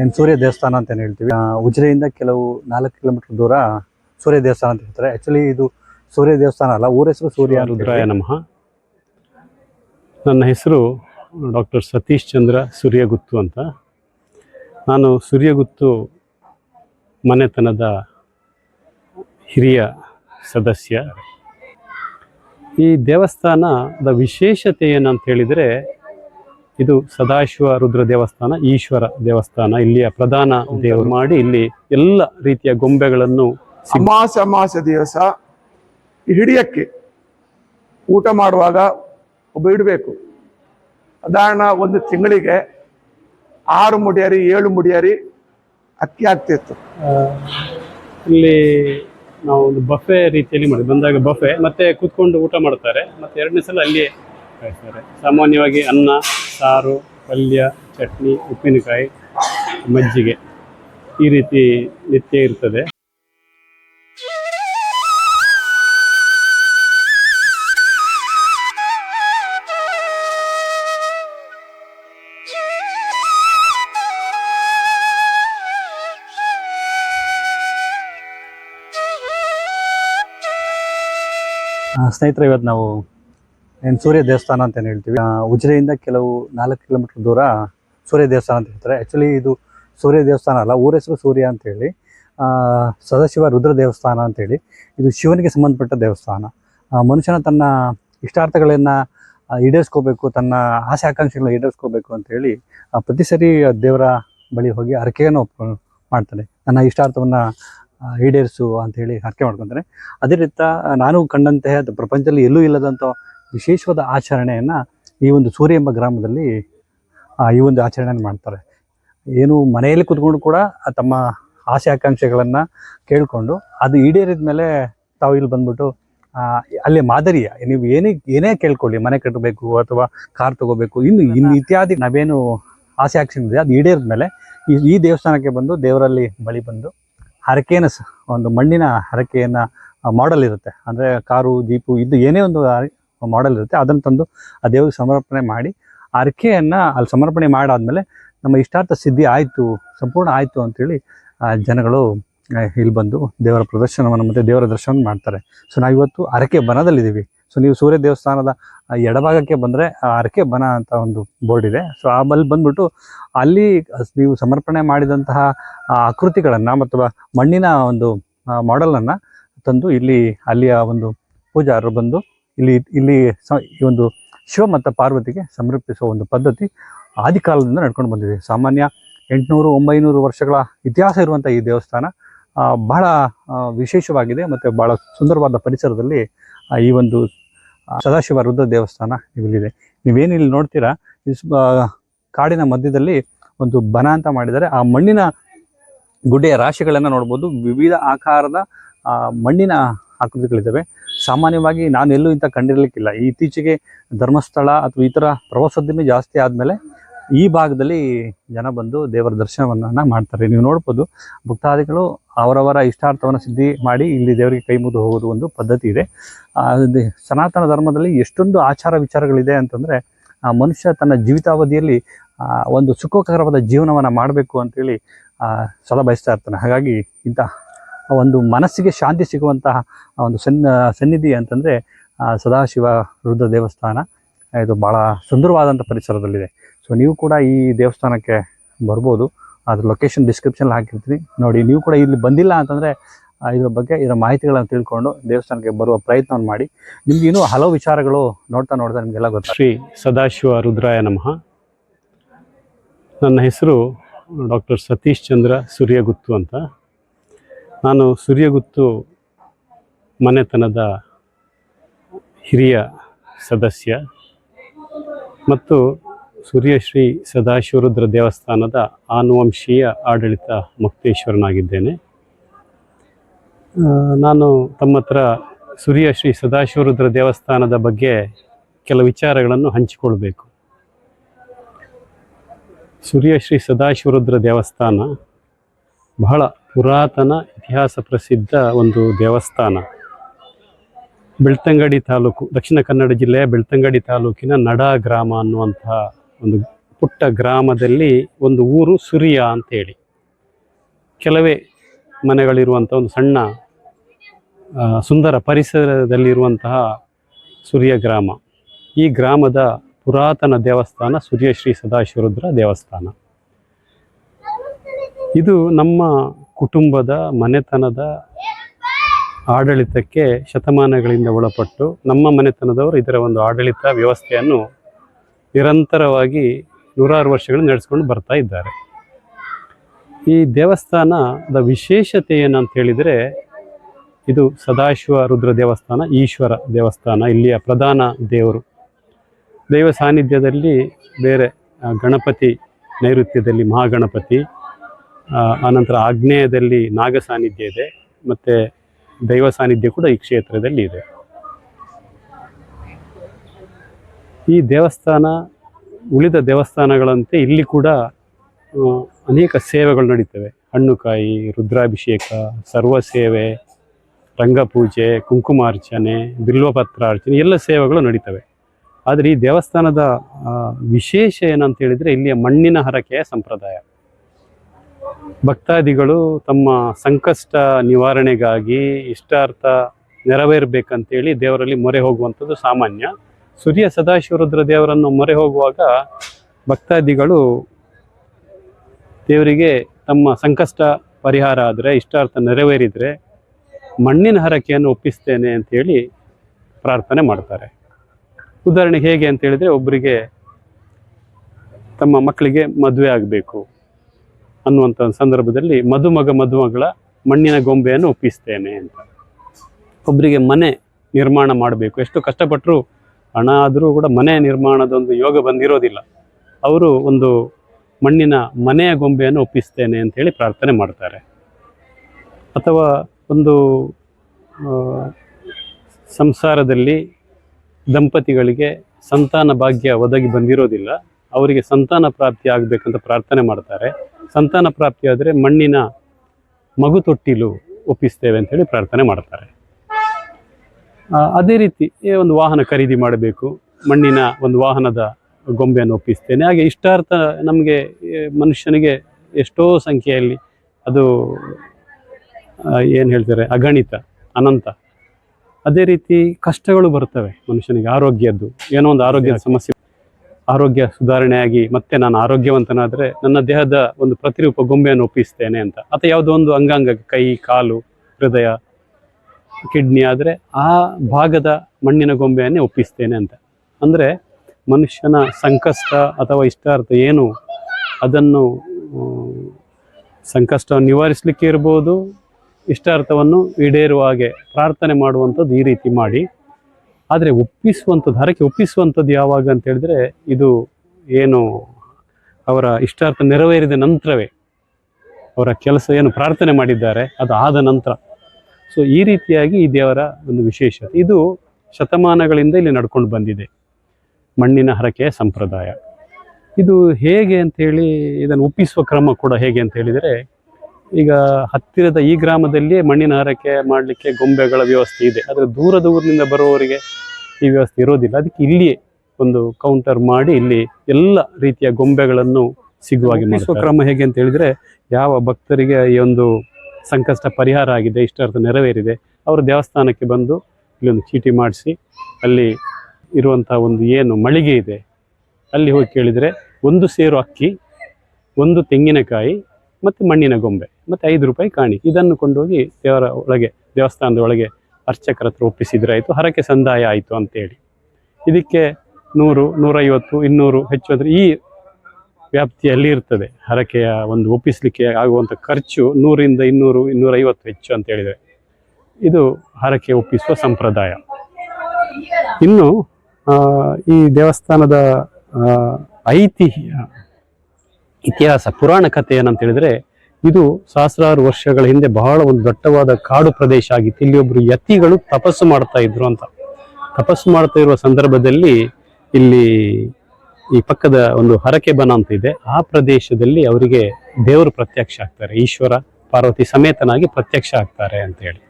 ಏನು ಸೂರ್ಯ ದೇವಸ್ಥಾನ ಅಂತ ಹೇಳ್ತೀವಿ. ಉಜಿರೆಯಿಂದ ಕೆಲವು ನಾಲ್ಕು ಕಿಲೋಮೀಟರ್ ದೂರ ಸೂರ್ಯ ದೇವಸ್ಥಾನ ಅಂತ ಹೇಳ್ತಾರೆ. ಆ್ಯಕ್ಚುಲಿ ಇದು ಸೂರ್ಯ ದೇವಸ್ಥಾನ ಅಲ್ಲ, ಊರ ಹೆಸರು ಸೂರ್ಯ ರುದ್ರಾಯ ನಮಃ. ನನ್ನ ಹೆಸರು ಡಾಕ್ಟರ್ ಸತೀಶ್ ಚಂದ್ರ ಸೂರ್ಯಗುತ್ತು ಅಂತ. ನಾನು ಸೂರ್ಯಗುತ್ತು ಮನೆತನದ ಹಿರಿಯ ಸದಸ್ಯ. ಈ ದೇವಸ್ಥಾನದ ವಿಶೇಷತೆ ಏನಂತ ಹೇಳಿದರೆ ಇದು ಸದಾಶಿವ ರುದ್ರ ದೇವಸ್ಥಾನ ಈಶ್ವರ ದೇವಸ್ಥಾನ. ಇಲ್ಲಿಯ ಪ್ರಧಾನ ದೇವರು ಮಾಡಿ ಇಲ್ಲಿ ಎಲ್ಲ ರೀತಿಯ ಗೊಂಬೆಗಳನ್ನು ಅಮಾಸ ಅಮಾಸ ದಿವಸ ಹಿಡಿಯಕ್ಕೆ ಊಟ ಮಾಡುವಾಗ ಒಬ್ಬ ಇಡಬೇಕು. ಸಾಧಾರಣ ಒಂದು ತಿಂಗಳಿಗೆ ಆರು ಮುಡಿಯರಿ ಏಳು ಮುಡಿಯರಿ ಅಕ್ಕಿ ಆಗ್ತಿತ್ತು ಇಲ್ಲಿ ನಾವು ಒಂದು ಬಫೆ ರೀತಿಯಲ್ಲಿ ಮಾಡಿ ಬಂದಾಗ ಬಫೆ ಮತ್ತೆ ಕೂತ್ಕೊಂಡು ಊಟ ಮಾಡ್ತಾರೆ. ಮತ್ತೆ ಎರಡನೇ ಸಲ ಅಲ್ಲಿಯೇ ಕಾಯ್ತಾರೆ ಸಾಮಾನ್ಯವಾಗಿ ಅನ್ನ, ಸಾರು, ಪಲ್ಯ, ಚಟ್ನಿ, ಉಪ್ಪಿನಕಾಯಿ, ಮಜ್ಜಿಗೆ ಈ ರೀತಿ ನಿತ್ಯ ಇರ್ತದೆ. ಸ್ನೇಹಿತರೆ, ಇವತ್ತು ನಾವು ಏನು ಸೂರ್ಯ ದೇವಸ್ಥಾನ ಅಂತ ಹೇಳ್ತೀವಿ? ಉಜಿರೆಯಿಂದ ಕೆಲವು ನಾಲ್ಕು ಕಿಲೋಮೀಟರ್ ದೂರ ಸೂರ್ಯ ದೇವಸ್ಥಾನ ಅಂತ ಹೇಳ್ತಾರೆ. ಆ್ಯಕ್ಚುಲಿ ಇದು ಸೂರ್ಯ ದೇವಸ್ಥಾನ ಅಲ್ಲ ಊರ ಹೆಸರು ಸೂರ್ಯ ಅಂತ ಹೇಳಿ ಆ, ಸದಾಶಿವ ರುದ್ರ ದೇವಸ್ಥಾನ ಅಂತೇಳಿ ಇದು ಶಿವನಿಗೆ ಸಂಬಂಧಪಟ್ಟ ದೇವಸ್ಥಾನ. ಮನುಷ್ಯನ ತನ್ನ ಇಷ್ಟಾರ್ಥಗಳನ್ನು ಈಡೇರಿಸ್ಕೋಬೇಕು ತನ್ನ ಆಸೆ ಆಕಾಂಕ್ಷೆಗಳನ್ನ ಈಡೇರಿಸ್ಕೋಬೇಕು ಅಂತ ಹೇಳಿ ಆ, ಪ್ರತಿ ಸರಿ ದೇವರ ಬಳಿ ಹೋಗಿ ಹರಕೆಯನ್ನು ಒಪ್ಕೊಂಡು ಮಾಡ್ತಾನೆ. ನನ್ನ ಇಷ್ಟಾರ್ಥವನ್ನು ಈಡೇರಿಸು ಅಂತ ಹೇಳಿ ಹರಕೆ ಮಾಡ್ಕೊತಾನೆ. ಅದೇ ರೀತಿ ನಾನು ಕಂಡಂತೆ ಪ್ರಪಂಚದಲ್ಲಿ ಎಲ್ಲೂ ಇಲ್ಲದಂಥ ವಿಶೇಷವಾದ ಆಚರಣೆಯನ್ನು ಈ ಒಂದು ಸೂರ್ಯ ಎಂಬ ಗ್ರಾಮದಲ್ಲಿ ಈ ಒಂದು ಆಚರಣೆಯನ್ನು ಮಾಡ್ತಾರೆ. ಏನು ಮನೆಯಲ್ಲಿ ಕುತ್ಕೊಂಡು ಕೂಡ ತಮ್ಮ ಆಸೆ ಆಕಾಂಕ್ಷೆಗಳನ್ನು ಕೇಳಿಕೊಂಡು ಅದು ಈಡೇರಿದ ಮೇಲೆ ತಾವು ಇಲ್ಲಿ ಬಂದ್ಬಿಟ್ಟು ಅಲ್ಲಿ ಮಾದರಿಯ ನೀವು ಏನೇ ಏನೇ ಕೇಳ್ಕೊಳ್ಳಿ ಮನೆ ಕಟ್ಟಬೇಕು ಅಥವಾ ಕಾರ್ ತಗೋಬೇಕು ಇನ್ನು ಇನ್ನು ಇತ್ಯಾದಿ ನಾವೇನು ಆಸೆ ಆಕ್ಷೆ ಇದೆ ಅದು ಈಡೇರಿದ ಮೇಲೆ ಈ ಈ ದೇವಸ್ಥಾನಕ್ಕೆ ಬಂದು ದೇವರಲ್ಲಿ ಬಳಿ ಬಂದು ಹರಕೆಯನ್ನು ಒಂದು ಮಣ್ಣಿನ ಹರಕೆಯನ್ನು ಮಾಡಲ್ ಇರುತ್ತೆ ಅಂದರೆ ಕಾರು ಜೀಪು ಇದು ಏನೇ ಒಂದು ಮಾಡೆಲ್ ಇರುತ್ತೆ. ಅದನ್ನು ತಂದು ಆ ದೇವ್ರಿಗೆ ಸಮರ್ಪಣೆ ಮಾಡಿ, ಅರ್ಕೆಯನ್ನು ಅಲ್ಲಿ ಸಮರ್ಪಣೆ ಮಾಡಾದಮೇಲೆ ನಮ್ಮ ಇಷ್ಟಾರ್ಥ ಸಿದ್ಧಿ ಆಯಿತು, ಸಂಪೂರ್ಣ ಆಯಿತು ಅಂಥೇಳಿ ಜನಗಳು ಇಲ್ಲಿ ಬಂದು ದೇವರ ಪ್ರದರ್ಶನವನ್ನು ಮತ್ತು ದೇವರ ದರ್ಶನ ಮಾಡ್ತಾರೆ. ಸೊ ನಾವಿವತ್ತು ಅರಕೆ ಬನದಲ್ಲಿದ್ದೀವಿ. ಸೊ ನೀವು ಸೂರ್ಯ ದೇವಸ್ಥಾನದ ಎಡಭಾಗಕ್ಕೆ ಬಂದರೆ ಅರಕೆ ಬನ ಅಂತ ಒಂದು ಬೋರ್ಡ್ ಇದೆ. ಸೊ ಆ ಅಲ್ಲಿ ಬಂದ್ಬಿಟ್ಟು ಅಲ್ಲಿ ನೀವು ಸಮರ್ಪಣೆ ಮಾಡಿದಂತಹ ಆಕೃತಿಗಳನ್ನು ಅಥವಾ ಮಣ್ಣಿನ ಒಂದು ಮಾಡೆಲನ್ನು ತಂದು ಇಲ್ಲಿ ಅಲ್ಲಿಯ ಒಂದು ಪೂಜಾರರು ಬಂದು ಇಲ್ಲಿ ಇಲ್ಲಿ ಸ, ಈ ಒಂದು ಶಿವ ಮತ್ತು ಪಾರ್ವತಿಗೆ ಸಮರ್ಪಿಸುವ ಒಂದು ಪದ್ಧತಿ ಆದಿಕಾಲದಿಂದ ನಡ್ಕೊಂಡು ಬಂದಿದೆ. ಸಾಮಾನ್ಯ ಎಂಟುನೂರು, ಒಂಬೈನೂರು ವರ್ಷಗಳ ಇತಿಹಾಸ ಇರುವಂಥ ಈ ದೇವಸ್ಥಾನ ಬಹಳ ವಿಶೇಷವಾಗಿದೆ ಮತ್ತು ಬಹಳ ಸುಂದರವಾದ ಪರಿಸರದಲ್ಲಿ ಈ ಒಂದು ಸದಾಶಿವ ರುದ್ರ ದೇವಸ್ಥಾನ ಇಲ್ಲಿದೆ. ನೀವೇನು ಇಲ್ಲಿ ನೋಡ್ತೀರಾ? ಕಾಡಿನ ಮಧ್ಯದಲ್ಲಿ ಒಂದು ಬನ ಅಂತ ಮಾಡಿದ್ದಾರೆ. ಆ ಮಣ್ಣಿನ ಗುಡ್ಡೆಯ ರಾಶಿಗಳನ್ನು ನೋಡ್ಬೋದು. ವಿವಿಧ ಆಕಾರದ ಮಣ್ಣಿನ ಆಕೃತಿಗಳಿದ್ದಾವೆ. ಸಾಮಾನ್ಯವಾಗಿ ನಾನು ಎಲ್ಲೂ ಇಂಥ ಕಂಡಿರಲಿಕ್ಕಿಲ್ಲ. ಇತ್ತೀಚೆಗೆ ಧರ್ಮಸ್ಥಳ ಅಥವಾ ಥರ ಪ್ರವಾಸೋದ್ಯಮ ಜಾಸ್ತಿ ಆದಮೇಲೆ ಈ ಭಾಗದಲ್ಲಿ ಜನ ಬಂದು ದೇವರ ದರ್ಶನವನ್ನು ಮಾಡ್ತಾರೆ. ನೀವು ನೋಡ್ಬೋದು, ಭಕ್ತಾದಿಗಳು ಅವರವರ ಇಷ್ಟಾರ್ಥವನ್ನು ಸಿದ್ಧಿ ಮಾಡಿ ಇಲ್ಲಿ ದೇವರಿಗೆ ಕೈ ಮುಗಿದು ಹೋಗೋದು ಒಂದು ಪದ್ಧತಿ ಇದೆ. ಸನಾತನ ಧರ್ಮದಲ್ಲಿ ಎಷ್ಟೊಂದು ಆಚಾರ ವಿಚಾರಗಳಿದೆ ಅಂತಂದರೆ ಮನುಷ್ಯ ತನ್ನ ಜೀವಿತಾವಧಿಯಲ್ಲಿ ಒಂದು ಸುಖಕರವಾದ ಜೀವನವನ್ನು ಮಾಡಬೇಕು ಅಂತೇಳಿ ಸಲ ಬಯಸ್ತಾ ಇರ್ತಾನೆ. ಹಾಗಾಗಿ ಇಂಥ ಒಂದು ಮನಸ್ಸಿಗೆ ಶಾಂತಿ ಸಿಗುವಂತಹ ಒಂದು ಸನ್ ಸನ್ನಿಧಿ ಅಂತಂದರೆ ಸದಾಶಿವ ರುದ್ರ ದೇವಸ್ಥಾನ. ಇದು ಭಾಳ ಸುಂದರವಾದಂಥ ಪರಿಸರದಲ್ಲಿದೆ. ಸೊ ನೀವು ಕೂಡ ಈ ದೇವಸ್ಥಾನಕ್ಕೆ ಬರ್ಬೋದು. ಅದ್ರ ಲೊಕೇಶನ್ ಡಿಸ್ಕ್ರಿಪ್ಷನ್ ಹಾಕಿರ್ತೀನಿ. ನೋಡಿ, ನೀವು ಕೂಡ ಇಲ್ಲಿ ಬಂದಿಲ್ಲ ಅಂತಂದರೆ ಇದ್ರ ಬಗ್ಗೆ ಇದರ ಮಾಹಿತಿಗಳನ್ನು ತಿಳ್ಕೊಂಡು ದೇವಸ್ಥಾನಕ್ಕೆ ಬರುವ ಪ್ರಯತ್ನವನ್ನು ಮಾಡಿ. ನಿಮ್ಗೆ ಇನ್ನೂ ಹಲವು ವಿಚಾರಗಳು ನೋಡ್ತಾ ನೋಡ್ತಾ ನಿಮಗೆಲ್ಲ ಗೊತ್ತು ಶ್ರೀ ಸದಾಶಿವ ರುದ್ರಾಯ ನಮಃ. ನನ್ನ ಹೆಸರು ಡಾಕ್ಟರ್ ಸತೀಶ್ ಚಂದ್ರ ಸೂರ್ಯಗುತ್ತು ಅಂತ. ನಾನು ಸೂರ್ಯಗುತ್ತು ಮನೆತನದ ಹಿರಿಯ ಸದಸ್ಯ ಮತ್ತು ಸೂರ್ಯಶ್ರೀ ಸದಾಶಿವರುದ್ರ ದೇವಸ್ಥಾನದ ಆನುವಂಶೀಯ ಆಡಳಿತ ಮುಕ್ತೇಶ್ವರನಾಗಿದ್ದೇನೆ. ನಾನು ತಮ್ಮ ಹತ್ರ ಸೂರ್ಯಶ್ರೀ ಸದಾಶಿವರುದ್ರ ದೇವಸ್ಥಾನದ ಬಗ್ಗೆ ಕೆಲ ವಿಚಾರಗಳನ್ನು ಹಂಚಿಕೊಳ್ಬೇಕು. ಸೂರ್ಯಶ್ರೀ ಸದಾಶಿವರುದ್ರ ದೇವಸ್ಥಾನ ಬಹಳ ಪುರಾತನ ಇತಿಹಾಸ ಪ್ರಸಿದ್ಧ ಒಂದು ದೇವಸ್ಥಾನ. ಬೆಳ್ತಂಗಡಿ ತಾಲೂಕು, ದಕ್ಷಿಣ ಕನ್ನಡ ಜಿಲ್ಲೆಯ ಬೆಳ್ತಂಗಡಿ ತಾಲೂಕಿನ ನಡ ಗ್ರಾಮ ಅನ್ನುವಂತಹ ಒಂದು ಪುಟ್ಟ ಗ್ರಾಮದಲ್ಲಿ ಒಂದು ಊರು ಸುರಿಯ ಅಂತೇಳಿ. ಕೆಲವೇ ಮನೆಗಳಿರುವಂಥ ಒಂದು ಸಣ್ಣ ಸುಂದರ ಪರಿಸರದಲ್ಲಿರುವಂತಹ ಸುರಿಯ ಗ್ರಾಮ. ಈ ಗ್ರಾಮದ ಪುರಾತನ ದೇವಸ್ಥಾನ ಸೂರ್ಯ ಶ್ರೀ ಸದಾಶಿವರುದ್ರ ದೇವಸ್ಥಾನ. ಇದು ನಮ್ಮ ಕುಟುಂಬದ ಮನೆತನದ ಆಡಳಿತಕ್ಕೆ ಶತಮಾನಗಳಿಂದ ಒಳಪಟ್ಟು ನಮ್ಮ ಮನೆತನದವರು ಇದರ ಒಂದು ಆಡಳಿತ ವ್ಯವಸ್ಥೆಯನ್ನು ನಿರಂತರವಾಗಿ ನೂರಾರು ವರ್ಷಗಳು ನಡೆಸ್ಕೊಂಡು ಬರ್ತಾ ಇದ್ದಾರೆ. ಈ ದೇವಸ್ಥಾನದ ವಿಶೇಷತೆ ಏನಂತ ಹೇಳಿದರೆ ಇದು ಸದಾಶಿವ ರುದ್ರ ದೇವಸ್ಥಾನ, ಈಶ್ವರ ದೇವಸ್ಥಾನ, ಇಲ್ಲಿಯ ಪ್ರಧಾನ ದೇವರು. ದೈವ ಸಾನ್ನಿಧ್ಯದಲ್ಲಿ ಬೇರೆ ಗಣಪತಿ ನೈಋತ್ಯದಲ್ಲಿ ಮಹಾಗಣಪತಿ ಆನಂತರ ಆಗ್ನೇಯದಲ್ಲಿ ನಾಗ ಸಾನ್ನಿಧ್ಯ ಇದೆ, ಮತ್ತು ದೈವ ಸಾನ್ನಿಧ್ಯ ಕೂಡ ಈ ಕ್ಷೇತ್ರದಲ್ಲಿ ಇದೆ. ಈ ದೇವಸ್ಥಾನ, ಉಳಿದ ದೇವಸ್ಥಾನಗಳಂತೆ ಇಲ್ಲಿ ಕೂಡ ಅನೇಕ ಸೇವೆಗಳು ನಡೀತವೆ. ಹಣ್ಣುಕಾಯಿ, ರುದ್ರಾಭಿಷೇಕ, ಸರ್ವ ಸೇವೆ, ರಂಗಪೂಜೆ, ಕುಂಕುಮಾರ್ಚನೆ ಬಿಲ್ವಪತ್ರಾರ್ಚನೆ ಎಲ್ಲ ಸೇವೆಗಳು ನಡೀತವೆ. ಆದರೆ ಈ ದೇವಸ್ಥಾನದ ವಿಶೇಷ ಏನಂತ ಹೇಳಿದರೆ ಇಲ್ಲಿಯ ಮಣ್ಣಿನ ಹರಕೆಯ ಸಂಪ್ರದಾಯ. ಭಕ್ತಾದಿಗಳು ತಮ್ಮ ಸಂಕಷ್ಟ ನಿವಾರಣೆಗಾಗಿ ಇಷ್ಟಾರ್ಥ ನೆರವೇರಬೇಕಂತೇಳಿ ದೇವರಲ್ಲಿ ಮೊರೆ ಹೋಗುವಂಥದ್ದು ಸಾಮಾನ್ಯ. ಸೂರ್ಯ ಸದಾಶಿವರುದ್ರ ದೇವರನ್ನು ಮೊರೆ ಹೋಗುವಾಗ ಭಕ್ತಾದಿಗಳು ದೇವರಿಗೆ ತಮ್ಮ ಸಂಕಷ್ಟ ಪರಿಹಾರ ಆದರೆ, ಇಷ್ಟಾರ್ಥ ನೆರವೇರಿದರೆ ಮಣ್ಣಿನ ಹರಕೆಯನ್ನು ಒಪ್ಪಿಸ್ತೇನೆ ಅಂತೇಳಿ ಪ್ರಾರ್ಥನೆ ಮಾಡ್ತಾರೆ. ಉದಾಹರಣೆಗೆ ಹೇಗೆ ಅಂತೇಳಿದರೆ ಒಬ್ಬರಿಗೆ ತಮ್ಮ ಮಕ್ಕಳಿಗೆ ಮದುವೆ ಆಗಬೇಕು. ಅನ್ನುವಂಥ ಸಂದರ್ಭದಲ್ಲಿ ಮದುಮಗ ಮದುಮಗಳ ಮಣ್ಣಿನ ಗೊಂಬೆಯನ್ನು ಒಪ್ಪಿಸ್ತೇನೆ ಅಂತ. ಒಬ್ಬರಿಗೆ ಮನೆ ನಿರ್ಮಾಣ ಮಾಡಬೇಕು. ಎಷ್ಟು ಕಷ್ಟಪಟ್ಟರು ಹಣ ಆದರೂ ಕೂಡ ಮನೆ ನಿರ್ಮಾಣದ ಒಂದು ಯೋಗ ಬಂದಿರೋದಿಲ್ಲ. ಅವರು ಒಂದು ಮಣ್ಣಿನ ಮನೆಯ ಗೊಂಬೆಯನ್ನು ಒಪ್ಪಿಸ್ತೇನೆ ಅಂತೇಳಿ ಪ್ರಾರ್ಥನೆ ಮಾಡ್ತಾರೆ. ಅಥವಾ ಒಂದು ಸಂಸಾರದಲ್ಲಿ ದಂಪತಿಗಳಿಗೆ ಸಂತಾನ ಭಾಗ್ಯ ಒದಗಿ ಬಂದಿರೋದಿಲ್ಲ. ಅವರಿಗೆ ಸಂತಾನ ಪ್ರಾಪ್ತಿ ಆಗಬೇಕಂತ ಪ್ರಾರ್ಥನೆ ಮಾಡ್ತಾರೆ. ಸಂತಾನ ಪ್ರಾಪ್ತಿಯಾದರೆ ಮಣ್ಣಿನ ಮಗು ತೊಟ್ಟಿಲು ಒಪ್ಪಿಸ್ತೇವೆ ಅಂತೇಳಿ ಪ್ರಾರ್ಥನೆ ಮಾಡ್ತಾರೆ. ಅದೇ ರೀತಿ ಏ ಒಂದು ವಾಹನ ಖರೀದಿ ಮಾಡಬೇಕು ಮಣ್ಣಿನ ಒಂದು ವಾಹನದ ಗೊಂಬೆಯನ್ನು ಒಪ್ಪಿಸ್ತೇನೆ. ಹಾಗೆ ಇಷ್ಟಾರ್ಥ ನಮಗೆ ಮನುಷ್ಯನಿಗೆ ಎಷ್ಟೋ ಸಂಖ್ಯೆಯಲ್ಲಿ ಅದು ಏನು ಹೇಳ್ತಾರೆ ಅಗಣಿತ ಅನಂತ. ಅದೇ ರೀತಿ ಕಷ್ಟಗಳು ಬರ್ತವೆ ಮನುಷ್ಯನಿಗೆ ಆರೋಗ್ಯದ್ದು ಏನೋ ಒಂದು ಆರೋಗ್ಯದ ಸಮಸ್ಯೆ ಆರೋಗ್ಯ ಸುಧಾರಣೆಯಾಗಿ ಮತ್ತೆ ನಾನು ಆರೋಗ್ಯವಂತನಾದರೆ ನನ್ನ ದೇಹದ ಒಂದು ಪ್ರತಿರೂಪ ಗೊಂಬೆಯನ್ನು ಒಪ್ಪಿಸ್ತೇನೆ ಅಂತ. ಅಥವಾ ಯಾವುದೋ ಒಂದು ಅಂಗಾಂಗ, ಕೈ, ಕಾಲು, ಹೃದಯ, ಕಿಡ್ನಿ ಆದರೆ ಆ ಭಾಗದ ಮಣ್ಣಿನ ಗೊಂಬೆಯನ್ನೇ ಒಪ್ಪಿಸ್ತೇನೆ ಅಂತ. ಅಂದರೆ ಮನುಷ್ಯನ ಸಂಕಷ್ಟ ಅಥವಾ ಇಷ್ಟಾರ್ಥ ಏನು ಅದನ್ನು ಸಂಕಷ್ಟವನ್ನು ನಿವಾರಿಸಲಿಕ್ಕೆ ಇರ್ಬೋದು, ಇಷ್ಟಾರ್ಥವನ್ನು ಈಡೇರುವ ಹಾಗೆ ಪ್ರಾರ್ಥನೆ ಮಾಡುವಂಥದ್ದು ಈ ರೀತಿ ಮಾಡಿ. ಆದರೆ ಒಪ್ಪಿಸುವಂಥದ್ದು, ಹರಕೆ ಒಪ್ಪಿಸುವಂಥದ್ದು ಯಾವಾಗ ಅಂತ ಹೇಳಿದ್ರೆ ಇದು ಏನು ಅವರ ಇಷ್ಟಾರ್ಥ ನೆರವೇರಿದ ನಂತರವೇ ಅವರ ಕೆಲಸ ಏನು ಪ್ರಾರ್ಥನೆ ಮಾಡಿದ್ದಾರೆ, ಅದು ಆದ ನಂತರ. ಸೊ ಈ ರೀತಿಯಾಗಿ ಈ ದೇವರ ಒಂದು ವಿಶೇಷತೆ ಇದು ಶತಮಾನಗಳಿಂದ ಇಲ್ಲಿ ನಡ್ಕೊಂಡು ಬಂದಿದೆ. ಮಣ್ಣಿನ ಹರಕೆಯ ಸಂಪ್ರದಾಯ. ಇದು ಹೇಗೆ ಅಂತೇಳಿ ಇದನ್ನು ಒಪ್ಪಿಸುವ ಕ್ರಮ ಕೂಡ ಹೇಗೆ ಅಂತ ಹೇಳಿದರೆ ಈಗ ಹತ್ತಿರದ ಈ ಗ್ರಾಮದಲ್ಲಿ ಮಣ್ಣಿನ ಹರಕೆ ಮಾಡಲಿಕ್ಕೆ ಗೊಂಬೆಗಳ ವ್ಯವಸ್ಥೆ ಇದೆ. ಆದರೆ ದೂರದ ಊರಿನಿಂದ ಬರುವವರಿಗೆ ಈ ವ್ಯವಸ್ಥೆ ಇರೋದಿಲ್ಲ. ಅದಕ್ಕೆ ಇಲ್ಲಿಯೇ ಒಂದು ಕೌಂಟರ್ ಮಾಡಿ ಇಲ್ಲಿ ಎಲ್ಲ ರೀತಿಯ ಗೊಂಬೆಗಳನ್ನು ಸಿಗುವಾಗಿ ಮಾಡಿಸುವ ಕ್ರಮ ಹೇಗೆ ಅಂತ ಹೇಳಿದ್ರೆ ಯಾವ ಭಕ್ತರಿಗೆ ಈ ಒಂದು ಸಂಕಷ್ಟ ಪರಿಹಾರ ಆಗಿದೆ ಇಷ್ಟಾರ್ಥ ನೆರವೇರಿದೆ ಅವರು ದೇವಸ್ಥಾನಕ್ಕೆ ಬಂದು ಇಲ್ಲಿ ಒಂದು ಚೀಟಿ ಮಾಡಿಸಿ ಅಲ್ಲಿ ಇರುವಂತಹ ಒಂದು ಏನು ಮಳಿಗೆ ಇದೆ ಅಲ್ಲಿ ಹೋಗಿ ಕೇಳಿದರೆ ಒಂದು ಸೇರು ಅಕ್ಕಿ ಒಂದು ತೆಂಗಿನಕಾಯಿ ಮತ್ತು ಮಣ್ಣಿನ ಗೊಂಬೆ. ಮತ್ತು ಐದು ರೂಪಾಯಿ ಕಾಣಿ. ಇದನ್ನು ಕೊಂಡೋಗಿ ದೇವರ ಒಳಗೆ, ದೇವಸ್ಥಾನದ ಒಳಗೆ ಅರ್ಚಕರ ಹತ್ರ ಒಪ್ಪಿಸಿದ್ರೆ ಆಯಿತು. ಹರಕೆ ಸಂದಾಯ ಆಯಿತು ಅಂತೇಳಿ. ಇದಕ್ಕೆ ನೂರು, ನೂರೈವತ್ತು, ಇನ್ನೂರು ಹೆಚ್ಚು ಅಂದರೆ ಈ ವ್ಯಾಪ್ತಿಯಲ್ಲಿ ಇರ್ತದೆ. ಹರಕೆಯ ಒಂದು ಒಪ್ಪಿಸಲಿಕ್ಕೆ ಆಗುವಂಥ ಖರ್ಚು ನೂರಿಂದ ಇನ್ನೂರು, ಇನ್ನೂರೈವತ್ತು ಹೆಚ್ಚು ಅಂತ ಹೇಳಿದರೆ ಇದು ಹರಕೆ ಒಪ್ಪಿಸುವ ಸಂಪ್ರದಾಯ. ಇನ್ನು ಈ ದೇವಸ್ಥಾನದ ಐತಿಹ್ಯ ಇತಿಹಾಸ, ಪುರಾಣ ಕಥೆ ಏನಂತ ಹೇಳಿದ್ರೆ ಇದು ಸಹಸ್ರಾರು ವರ್ಷಗಳ ಹಿಂದೆ ಬಹಳ ಒಂದು ದಟ್ಟವಾದ ಕಾಡು ಪ್ರದೇಶ ಆಗಿತ್ತು. ಇಲ್ಲಿ ಒಬ್ರು ಯತಿಗಳು ತಪಸ್ಸು ಮಾಡ್ತಾ ಇದ್ರು ಅಂತ. ತಪಸ್ಸು ಮಾಡ್ತಾ ಇರುವ ಸಂದರ್ಭದಲ್ಲಿ ಇಲ್ಲಿ ಈ ಪಕ್ಕದ ಒಂದು ಹರಕೆ ಬನ ಅಂತ ಇದೆ. ಆ ಪ್ರದೇಶದಲ್ಲಿ ಅವರಿಗೆ ದೇವರು ಪ್ರತ್ಯಕ್ಷ ಆಗ್ತಾರೆ. ಈಶ್ವರ, ಪಾರ್ವತಿ ಸಮೇತನಾಗಿ ಪ್ರತ್ಯಕ್ಷ ಆಗ್ತಾರೆ ಅಂತ ಹೇಳಿ.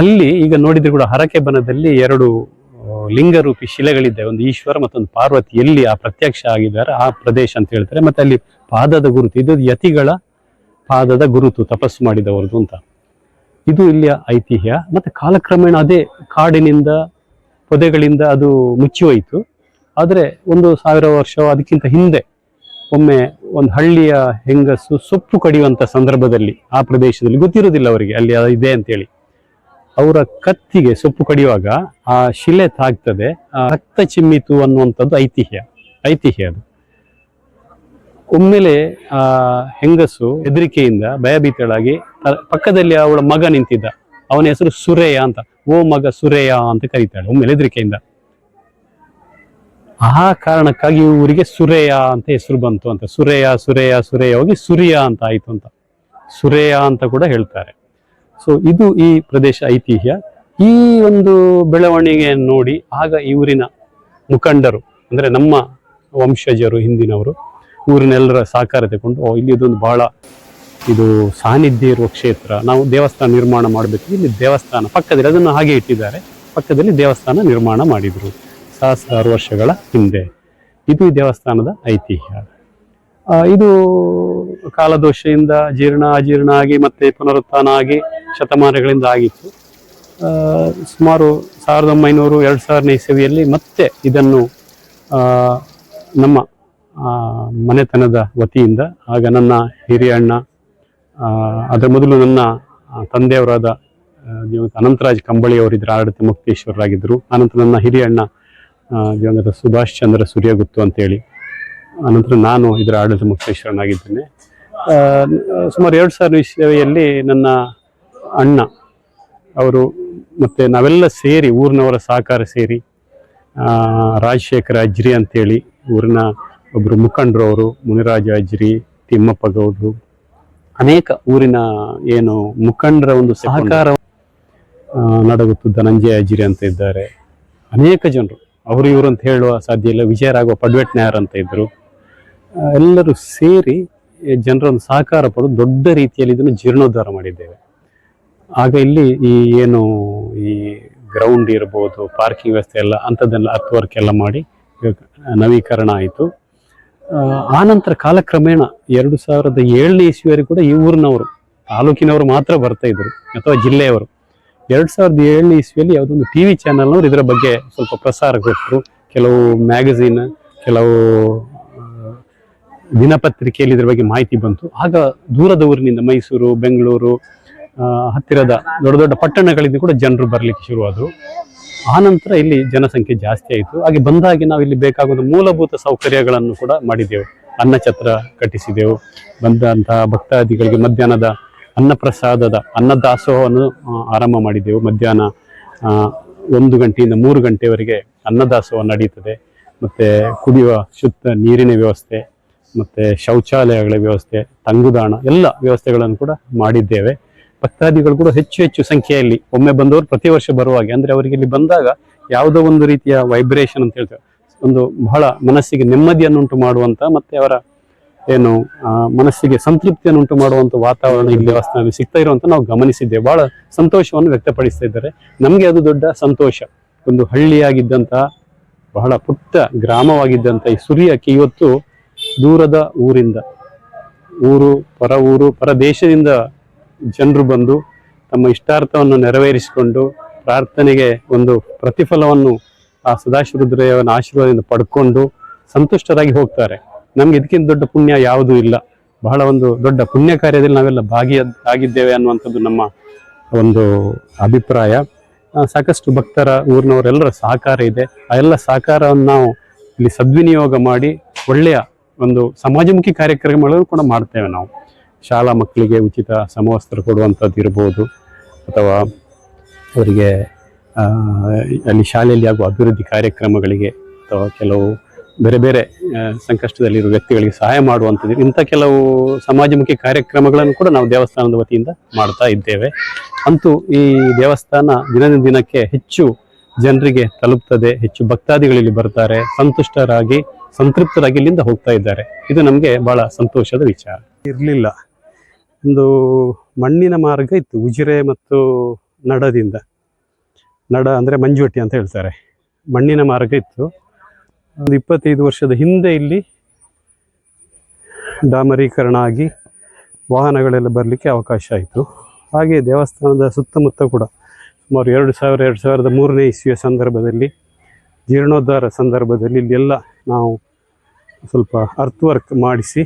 ಅಲ್ಲಿ ಈಗ ನೋಡಿದ್ರೆ ಕೂಡ ಹರಕೆ ಬನದಲ್ಲಿ ಎರಡು ಲಿಂಗರೂಪಿ ಶಿಲೆಗಳಿದೆ ಒಂದು ಈಶ್ವರ ಮತ್ತೊಂದು ಪಾರ್ವತಿ. ಎಲ್ಲಿ ಆ ಪ್ರತ್ಯಕ್ಷ ಆಗಿದ್ದಾರೆ, ಆ ಪ್ರದೇಶ ಅಂತ ಹೇಳ್ತಾರೆ. ಮತ್ತೆ ಅಲ್ಲಿ ಪಾದದ ಗುರುತು. ಇದು ಯತಿಗಳ ಪಾದದ ಗುರುತು, ತಪಸ್ಸು ಮಾಡಿದವರದು ಅಂತ. ಇದು ಇಲ್ಲಿಯ ಐತಿಹ್ಯ. ಮತ್ತೆ ಕಾಲಕ್ರಮೇಣ ಅದೇ ಕಾಡಿನಿಂದ, ಪೊದೆಗಳಿಂದ ಅದು ಮುಚ್ಚಿ ಹೋಯಿತು ಆದರೆ ಒಂದು ಸಾವಿರ ವರ್ಷ ಅದಕ್ಕಿಂತ ಹಿಂದೆ ಒಮ್ಮೆ ಒಂದು ಹಳ್ಳಿಯ ಹೆಂಗಸು ಸೊಪ್ಪು ಕಡಿಯುವಂಥ ಸಂದರ್ಭದಲ್ಲಿ ಆ ಪ್ರದೇಶದಲ್ಲಿ ಗೊತ್ತಿರೋದಿಲ್ಲ ಅವರಿಗೆ, ಅಲ್ಲಿ ಇದೆ ಅಂತೇಳಿ. ಅವರ ಕತ್ತಿಗೆ ಸೊಪ್ಪು ಕಡಿಯುವಾಗ ಆ ಶಿಲೆ ತಾಗ್ತದೆ. ರಕ್ತ ಚಿಮ್ಮಿತು ಅನ್ನುವಂಥದ್ದು ಐತಿಹ್ಯ ಐತಿಹ್ಯ ಅದು. ಒಮ್ಮೆಲೆ ಆ, ಹೆಂಗಸು ಹೆದರಿಕೆಯಿಂದ ಭಯಭೀತಳಾಗಿ ಪಕ್ಕದಲ್ಲಿ ಅವಳ ಮಗ ನಿಂತಿದ್ದ. ಅವನ ಹೆಸರು ಸುರೇಯ ಅಂತ. ಓ ಮಗ ಸುರೇಯ ಅಂತ ಕರೀತಾಳೆ ಒಮ್ಮೆಲೆ ಹೆದರಿಕೆಯಿಂದ. ಆ ಕಾರಣಕ್ಕಾಗಿ ಊರಿಗೆ ಸುರೇಯ ಅಂತ ಹೆಸರು ಬಂತು ಅಂತ. ಸುರೇಯ ಸುರೇಯ ಸುರೇಯ ಹೋಗಿ ಸುರಿಯ ಅಂತ ಆಯ್ತು ಅಂತ. ಸುರೇಯ ಅಂತ ಕೂಡ ಹೇಳ್ತಾರೆ. ಸೊ ಇದು ಈ ಪ್ರದೇಶ ಐತಿಹ್ಯ. ಈ ಒಂದು ಬೆಳವಣಿಗೆಯನ್ನು ನೋಡಿ ಆಗ ಈ ಊರಿನ ಮುಖಂಡರು, ಅಂದ್ರೆ ನಮ್ಮ ವಂಶಜರು ಹಿಂದಿನವರು ಊರಿನೆಲ್ಲರ ಸಹಕಾರ ತಗೊಂಡು ಇಲ್ಲಿ ಇದೊಂದು ಬಹಳ ಇದು ಸಾನ್ನಿಧ್ಯ ಇರುವ ಕ್ಷೇತ್ರ. ನಾವು ದೇವಸ್ಥಾನ ನಿರ್ಮಾಣ ಮಾಡಬೇಕು. ಇಲ್ಲಿ ದೇವಸ್ಥಾನ ಪಕ್ಕದಲ್ಲಿ ಅದನ್ನು ಹಾಗೆ ಇಟ್ಟಿದ್ದಾರೆ. ಪಕ್ಕದಲ್ಲಿ ದೇವಸ್ಥಾನ ನಿರ್ಮಾಣ ಮಾಡಿದರು. ಸಹಸ್ರಾರು ವರ್ಷಗಳ ಹಿಂದೆ. ಇದು ದೇವಸ್ಥಾನದ ಐತಿಹ್ಯ. ಇದು ಕಾಲದೋಷದಿಂದ ಜೀರ್ಣ, ಅಜೀರ್ಣ ಆಗಿ ಮತ್ತೆ ಪುನರುತ್ಥಾನ ಆಗಿ ಶತಮಾನಗಳಿಂದ ಆಗಿತ್ತು. ಸುಮಾರು ಸಾವಿರದ ಒಂಬೈನೂರು, ಎರಡು ಸಾವಿರನೇ ಇಸವಿಯಲ್ಲಿ ಮತ್ತೆ ಇದನ್ನು ನಮ್ಮ ಮನೆತನದ ವತಿಯಿಂದ ಆಗ ನನ್ನ ಹಿರಿಯ ಅಣ್ಣ ಅದರ ಮೊದಲು ನನ್ನ ತಂದೆಯವರಾದ ದಿವಂಗತ ಅನಂತರಾಜ್ ಕಂಬಳಿ ಅವರಿದ್ರು ಆಡಳಿತ ಮುಕ್ತೇಶ್ವರರಾಗಿದ್ದರು. ಆನಂತರ ನನ್ನ ಹಿರಿಯ ಅಣ್ಣ ದಿವಂಗತ ಸುಭಾಷ್ ಚಂದ್ರ ಸೂರ್ಯಗುತ್ತು ಅಂತೇಳಿ. ಅನಂತರ ನಾನು ಇದರ ಆಡಳಿತ ಮುಕ್ತೇಶ್ವರನಾಗಿದ್ದೇನೆ. ಸುಮಾರು ಎರಡು ಸಾವಿರ ಇಸವಿಯಲ್ಲಿ ನನ್ನ ಅಣ್ಣ, ಅವರು ಮತ್ತು ನಾವೆಲ್ಲ ಸೇರಿ ಊರಿನವರ ಸಹಕಾರ ಸೇರಿ ರಾಜಶೇಖರ ಅಜ್ರಿ ಅಂತೇಳಿ ಊರಿನ ಒಬ್ಬರು ಮುಖಂಡರು ಅವರು ಮುನಿರಾಜ ಅಜ್ರಿ ತಿಮ್ಮಪ್ಪ ಗೌಡ್ರು ಅನೇಕ ಊರಿನ ಏನು ಮುಖಂಡರ ಒಂದು ಸಹಕಾರ. ನಡಗುತ್ತು ಧನಂಜಯ ಅಜ್ರಿ ಅಂತ ಇದ್ದಾರೆ. ಅನೇಕ ಜನರು. ಅವರು ಇವರು ಅಂತ ಹೇಳುವ ಸಾಧ್ಯ ಇಲ್ಲ. ವಿಜಯರಾಘವ ಪಡ್ವೆಟ್ನಾಯರ್ ಅಂತ ಇದ್ದರು ಎಲ್ಲರೂ ಸೇರಿ ಜನರನ್ನು ಸಹಕಾರ ಪಡೆದು ದೊಡ್ಡ ರೀತಿಯಲ್ಲಿ ಇದನ್ನು ಜೀರ್ಣೋದ್ಧಾರ ಮಾಡಿದ್ದೇವೆ. ಆಗ ಇಲ್ಲಿ ಈ ಏನು ಈ ಗ್ರೌಂಡ್ ಇರ್ಬೋದು ಪಾರ್ಕಿಂಗ್ ವ್ಯವಸ್ಥೆ ಎಲ್ಲ ಅಂಥದ್ದೆಲ್ಲ ಅರ್ತ್ ವರ್ಕ್ ಎಲ್ಲ ಮಾಡಿ ನವೀಕರಣ ಆಯಿತು. ಆನಂತರ ಕಾಲಕ್ರಮೇಣ ಎರಡು ಸಾವಿರದ ಏಳನೇ ಇಸ್ವಿಯವರೆಗೆ ಕೂಡ ಈ ಊರಿನವರು, ತಾಲೂಕಿನವರು ಮಾತ್ರ ಬರ್ತಾ ಇದ್ರು, ಅಥವಾ ಜಿಲ್ಲೆಯವರು. ಎರಡು ಸಾವಿರದ ಏಳನೇ ಇಸ್ವಿಯಲ್ಲಿ ಯಾವುದೊಂದು ಟಿ ವಿ ಚಾನಲ್ನವರು ಇದರ ಬಗ್ಗೆ ಸ್ವಲ್ಪ ಪ್ರಸಾರ ಕೊಟ್ಟರು ಕೆಲವು ಮ್ಯಾಗಝೀನ್, ಕೆಲವು ದಿನಪತ್ರಿಕೆಯಲ್ಲಿ ಇದರ ಬಗ್ಗೆ ಮಾಹಿತಿ ಬಂತು. ಆಗ ದೂರದ ಊರಿನಿಂದ ಮೈಸೂರು, ಬೆಂಗಳೂರು ಹತ್ತಿರದ ದೊಡ್ಡ ದೊಡ್ಡ ಪಟ್ಟಣಗಳಿಂದ ಕೂಡ ಜನರು ಬರಲಿಕ್ಕೆ ಶುರುವಾದರು. ಆನಂತರ ಇಲ್ಲಿ ಜನಸಂಖ್ಯೆ ಜಾಸ್ತಿ ಆಯಿತು. ಹಾಗೆ ಬಂದಾಗಿ ನಾವು ಇಲ್ಲಿ ಬೇಕಾಗುವ ಮೂಲಭೂತ ಸೌಕರ್ಯಗಳನ್ನು ಕೂಡ ಮಾಡಿದೆವು ಅನ್ನಛತ್ರ ಕಟ್ಟಿಸಿದೆವು. ಬಂದಂತಹ ಭಕ್ತಾದಿಗಳಿಗೆ ಮಧ್ಯಾಹ್ನದ ಅನ್ನಪ್ರಸಾದದ ಅನ್ನದಾಸೋಹವನ್ನು ಆರಂಭ ಮಾಡಿದ್ದೆವು ಮಧ್ಯಾಹ್ನ ಒಂದು ಗಂಟೆಯಿಂದ ಮೂರು ಗಂಟೆವರೆಗೆ ಅನ್ನದಾಸೋಹ ನಡೀತದೆ. ಮತ್ತೆ ಕುಡಿಯುವ ಶುದ್ಧ ನೀರಿನ ವ್ಯವಸ್ಥೆ, ಮತ್ತೆ ಶೌಚಾಲಯಗಳ ವ್ಯವಸ್ಥೆ, ತಂಗುದಾಣ, ಎಲ್ಲ ವ್ಯವಸ್ಥೆಗಳನ್ನು ಕೂಡ ಮಾಡಿದ್ದೇವೆ. ಭಕ್ತಾದಿಗಳು ಕೂಡ ಹೆಚ್ಚು ಹೆಚ್ಚು ಸಂಖ್ಯೆಯಲ್ಲಿ ಒಮ್ಮೆ ಬಂದವರು ಪ್ರತಿ ವರ್ಷ ಬರುವಾಗೆ ಅಂದ್ರೆ ಅವರಿಗೆ ಇಲ್ಲಿ ಬಂದಾಗ ಯಾವುದೋ ಒಂದು ರೀತಿಯ ವೈಬ್ರೇಷನ್ ಅಂತ ಹೇಳ್ತೇವೆ. ಒಂದು ಬಹಳ ಮನಸ್ಸಿಗೆ ನೆಮ್ಮದಿಯನ್ನುಂಟು ಮಾಡುವಂತ ಮತ್ತೆ ಅವರ ಏನು ಮನಸ್ಸಿಗೆ ಸಂತೃಪ್ತಿಯನ್ನುಂಟು ಮಾಡುವಂತ ವಾತಾವರಣ ಇಲ್ಲಿ ದೇವಸ್ಥಾನದಲ್ಲಿ ಸಿಗ್ತಾ ಇರುವಂತ ನಾವು ಗಮನಿಸಿದ್ದೇವೆ. ಬಹಳ ಸಂತೋಷವನ್ನು ವ್ಯಕ್ತಪಡಿಸ್ತಾ ಇದ್ದಾರೆ. ನಮಗೆ ಅದು ದೊಡ್ಡ ಸಂತೋಷ. ಒಂದು ಹಳ್ಳಿಯಾಗಿದ್ದಂತಹ, ಬಹಳ ಪುಟ್ಟ ಗ್ರಾಮವಾಗಿದ್ದಂಥ ಈ ಸುರಿಯಕ್ಕೆ ಇವತ್ತು ದೂರದ ಊರಿಂದ, ಊರು, ಪರ ಊರು, ಪರ ದೇಶದಿಂದ ಜನರು ಬಂದು ತಮ್ಮ ಇಷ್ಟಾರ್ಥವನ್ನು ನೆರವೇರಿಸಿಕೊಂಡು ಪ್ರಾರ್ಥನೆಗೆ ಒಂದು ಪ್ರತಿಫಲವನ್ನು ಆ ಸದಾಶಿವರುದ್ರಯವನ ಆಶೀರ್ವಾದದಿಂದ ಪಡ್ಕೊಂಡು ಸಂತುಷ್ಟರಾಗಿ ಹೋಗ್ತಾರೆ. ನಮ್ಗೆ ಇದಕ್ಕಿಂತ ದೊಡ್ಡ ಪುಣ್ಯ ಯಾವುದೂ ಇಲ್ಲ. ಬಹಳ ಒಂದು ದೊಡ್ಡ ಪುಣ್ಯ ಕಾರ್ಯದಲ್ಲಿ ನಾವೆಲ್ಲ ಭಾಗಿಯ ಆಗಿದ್ದೇವೆ ಅನ್ನುವಂಥದ್ದು ನಮ್ಮ ಒಂದು ಅಭಿಪ್ರಾಯ. ಸಾಕಷ್ಟು ಭಕ್ತರ ಊರಿನವರೆಲ್ಲರ ಸಹಕಾರ ಇದೆ. ಆ ಎಲ್ಲ ಸಹಕಾರವನ್ನು ನಾವು ಇಲ್ಲಿ ಸದ್ವಿನಿಯೋಗ ಮಾಡಿ ಒಳ್ಳೆಯ ಒಂದು ಸಮಾಜಮುಖಿ ಕಾರ್ಯಕ್ರಮಗಳನ್ನು ಕೂಡ ಮಾಡ್ತೇವೆ ನಾವು. ಶಾಲಾ ಮಕ್ಕಳಿಗೆ ಉಚಿತ ಸಮವಸ್ತ್ರ ಕೊಡುವಂಥದ್ದು ಇರ್ಬೋದು. ಅಥವಾ ಅವರಿಗೆ ಅಲ್ಲಿ ಶಾಲೆಯಲ್ಲಿ ಆಗುವ ಅಭಿವೃದ್ಧಿ ಕಾರ್ಯಕ್ರಮಗಳಿಗೆ ಅಥವಾ ಕೆಲವು ಬೇರೆ ಬೇರೆ ಸಂಕಷ್ಟದಲ್ಲಿರುವ ವ್ಯಕ್ತಿಗಳಿಗೆ ಸಹಾಯ ಮಾಡುವಂಥದ್ದು. ಇಂಥ ಕೆಲವು ಸಮಾಜಮುಖಿ ಕಾರ್ಯಕ್ರಮಗಳನ್ನು ಕೂಡ ನಾವು ದೇವಸ್ಥಾನದ ವತಿಯಿಂದ ಮಾಡ್ತಾ ಇದ್ದೇವೆ. ಅಂತೂ ಈ ದೇವಸ್ಥಾನ ದಿನದಿಂದ ದಿನಕ್ಕೆ ಹೆಚ್ಚು ಜನರಿಗೆ ತಲುಪ್ತದೆ, ಹೆಚ್ಚು ಭಕ್ತಾದಿಗಳಲ್ಲಿ ಬರ್ತಾರೆ, ಸಂತುಷ್ಟರಾಗಿ, ಸಂತೃಪ್ತರಾಗಿ ಇಲ್ಲಿಂದ ಹೋಗ್ತಾ ಇದ್ದಾರೆ. ಇದು ನಮಗೆ ಬಹಳ ಸಂತೋಷದ ವಿಚಾರ. ಇರಲಿಲ್ಲ. ಒಂದು ಮಣ್ಣಿನ ಮಾರ್ಗ ಇತ್ತು, ಉಜಿರೆ ಮತ್ತು ನಡದಿಂದ. ನಡ ಅಂದರೆ ಮಂಜುವಟ್ಟಿ ಅಂತ ಹೇಳ್ತಾರೆ. ಮಣ್ಣಿನ ಮಾರ್ಗ ಇತ್ತು. ಒಂದು ಇಪ್ಪತ್ತೈದು ವರ್ಷದ ಹಿಂದೆ ಇಲ್ಲಿ ಡಾಮರೀಕರಣ ಆಗಿ ವಾಹನಗಳೆಲ್ಲ ಬರಲಿಕ್ಕೆ ಅವಕಾಶ ಆಯಿತು. ಹಾಗೆ ದೇವಸ್ಥಾನದ ಸುತ್ತಮುತ್ತ ಕೂಡ ಸುಮಾರು ಎರಡು ಸಾವಿರ, ಎರಡು ಸಾವಿರದ ಮೂರನೇ ಇಸ್ವಿಯ ಸಂದರ್ಭದಲ್ಲಿ, ಜೀರ್ಣೋದ್ಧಾರ ಸಂದರ್ಭದಲ್ಲಿ ಇಲ್ಲೆಲ್ಲ ನಾವು ಸ್ವಲ್ಪ ಅರ್ತ್ ವರ್ಕ್ ಮಾಡಿಸಿ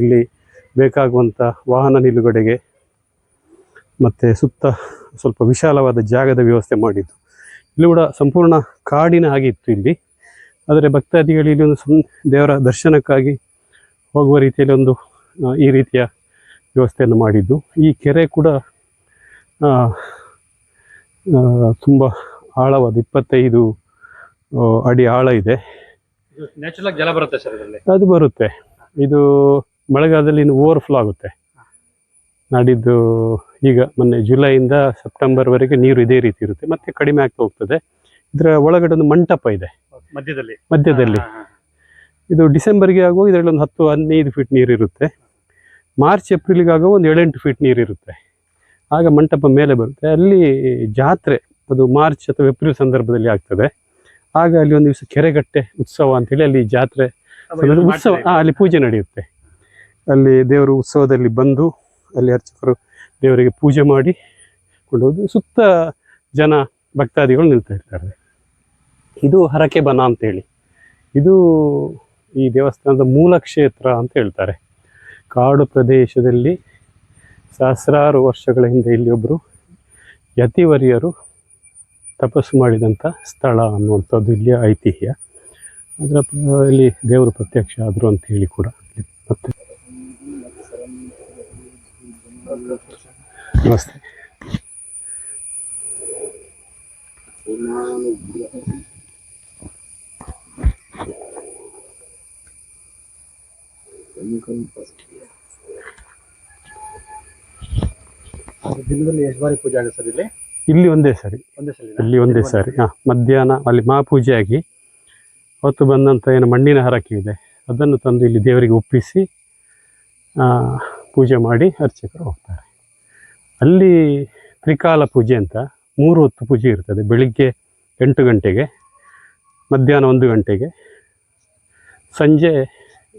ಇಲ್ಲಿ ಬೇಕಾಗುವಂಥ ವಾಹನ ನಿಲುಗಡೆಗೆ ಮತ್ತು ಸುತ್ತ ಸ್ವಲ್ಪ ವಿಶಾಲವಾದ ಜಾಗದ ವ್ಯವಸ್ಥೆ ಮಾಡಿದ್ದು. ಇಲ್ಲಿ ಕೂಡ ಸಂಪೂರ್ಣ ಕಾಡಿನ ಹಾಗೆ ಇತ್ತು ಇಲ್ಲಿ. ಆದರೆ ಭಕ್ತಾದಿಗಳು ಇಲ್ಲಿ ಒಂದು ಸುಮ್ ದೇವರ ದರ್ಶನಕ್ಕಾಗಿ ಹೋಗುವ ರೀತಿಯಲ್ಲಿ ಒಂದು ಈ ರೀತಿಯ ವ್ಯವಸ್ಥೆಯನ್ನು ಮಾಡಿದ್ದು. ಈ ಕೆರೆ ಕೂಡ ತುಂಬ ಆಳವಾದ ಇಪ್ಪತ್ತೈದು ಅಡಿ ಆಳ ಇದೆ. ನ್ಯಾಚುರಲ್ ಜಲ ಬರುತ್ತೆ ಸರ್ ಅದು ಬರುತ್ತೆ. ಇದು ಮಳೆಗಾಲದಲ್ಲಿ ಇನ್ನು ಓವರ್ಫ್ಲೋ ಆಗುತ್ತೆ. ನಾಡಿದ್ದು ಈಗ ಮೊನ್ನೆ ಜುಲೈಯಿಂದ ಸೆಪ್ಟೆಂಬರ್ವರೆಗೆ ನೀರು ಇದೇ ರೀತಿ ಇರುತ್ತೆ. ಮತ್ತೆ ಕಡಿಮೆ ಆಗ್ತಾ ಹೋಗ್ತದೆ. ಇದರ ಒಳಗಡೆ ಒಂದು ಮಂಟಪ ಇದೆ. ಮಧ್ಯದಲ್ಲಿ. ಮಧ್ಯದಲ್ಲಿ. ಇದು ಡಿಸೆಂಬರ್ಗೆ ಆಗುವ ಇದರಲ್ಲಿ ಒಂದು ಹತ್ತು ಹದಿನೈದು ಫೀಟ್ ನೀರು ಇರುತ್ತೆ. ಮಾರ್ಚ್ ಏಪ್ರಿಲ್ಗೆ ಆಗುವ ಒಂದು ಏಳೆಂಟು ಫೀಟ್ ನೀರು ಇರುತ್ತೆ. ಆಗ ಮಂಟಪ ಮೇಲೆ ಬರುತ್ತೆ. ಅಲ್ಲಿ ಜಾತ್ರೆ ಅದು ಮಾರ್ಚ್ ಅಥವಾ ಏಪ್ರಿಲ್ ಸಂದರ್ಭದಲ್ಲಿ ಆಗ್ತದೆ. ಆಗ ಅಲ್ಲಿ ಒಂದು ದಿವಸ ಕೆರೆಗಟ್ಟೆ ಉತ್ಸವ ಅಂತೇಳಿ ಅಲ್ಲಿ ಜಾತ್ರೆ ಉತ್ಸವ ಅಲ್ಲಿ ಪೂಜೆ ನಡೆಯುತ್ತೆ. ಅಲ್ಲಿ ದೇವರು ಉತ್ಸವದಲ್ಲಿ ಬಂದು ಅಲ್ಲಿ ಅರ್ಚಕರು ದೇವರಿಗೆ ಪೂಜೆ ಮಾಡಿ ಕೊಂಡೋದು ಸುತ್ತ ಜನ ಭಕ್ತಾದಿಗಳು ನಿಲ್ತಾ ಇರ್ತಾರೆ. ಇದು ಹರಕೆ ಬನ ಅಂತೇಳಿ. ಇದು ಈ ದೇವಸ್ಥಾನದ ಮೂಲ ಕ್ಷೇತ್ರ ಅಂತ ಹೇಳ್ತಾರೆ. ಕಾಡು ಪ್ರದೇಶದಲ್ಲಿ ಸಹಸ್ರಾರು ವರ್ಷಗಳ ಹಿಂದೆ ಇಲ್ಲಿ ಒಬ್ಬರು ಯತಿವರಿಯರು ತಪಸ್ಸು ಮಾಡಿದಂಥ ಸ್ಥಳ ಅನ್ನುವಂಥದ್ದು ಇಲ್ಲಿಯ ಐತಿಹ್ಯ. ಅದರ ಇಲ್ಲಿ ದೇವರು ಪ್ರತ್ಯಕ್ಷ ಆದರು ಅಂತ ಹೇಳಿ ಕೂಡ. ಮತ್ತೆ ನಮಸ್ತೆ. ದಿನದಲ್ಲಿ ಎಷ್ಟು ಬಾರಿ ಪೂಜೆ ಆಗುತ್ತೆ ಸರ್ ಇಲ್ಲಿ? ಇಲ್ಲಿ ಒಂದೇ ಸರಿ. ಒಂದೇ ಸರಿ ಇಲ್ಲಿ ಒಂದೇ ಸಾರಿ. ಹಾಂ ಮಧ್ಯಾಹ್ನ ಅಲ್ಲಿ ಮಹಾಪೂಜೆ ಆಗಿ ಅವತ್ತು ಬಂದಂಥ ಏನು ಮಣ್ಣಿನ ಹರಕೆ ಇದೆ. ಅದನ್ನು ತಂದು ಇಲ್ಲಿ ದೇವರಿಗೆ ಒಪ್ಪಿಸಿ ಪೂಜೆ ಮಾಡಿ ಅರ್ಚಕರು ಹೋಗ್ತಾರೆ. ಅಲ್ಲಿ ತ್ರಿಕಾಲ ಪೂಜೆ ಅಂತ ಮೂರು ಹೊತ್ತು ಪೂಜೆ ಇರ್ತದೆ ಬೆಳಿಗ್ಗೆ ಎಂಟು ಗಂಟೆಗೆ ಮಧ್ಯಾಹ್ನ ಒಂದು ಗಂಟೆಗೆ ಸಂಜೆ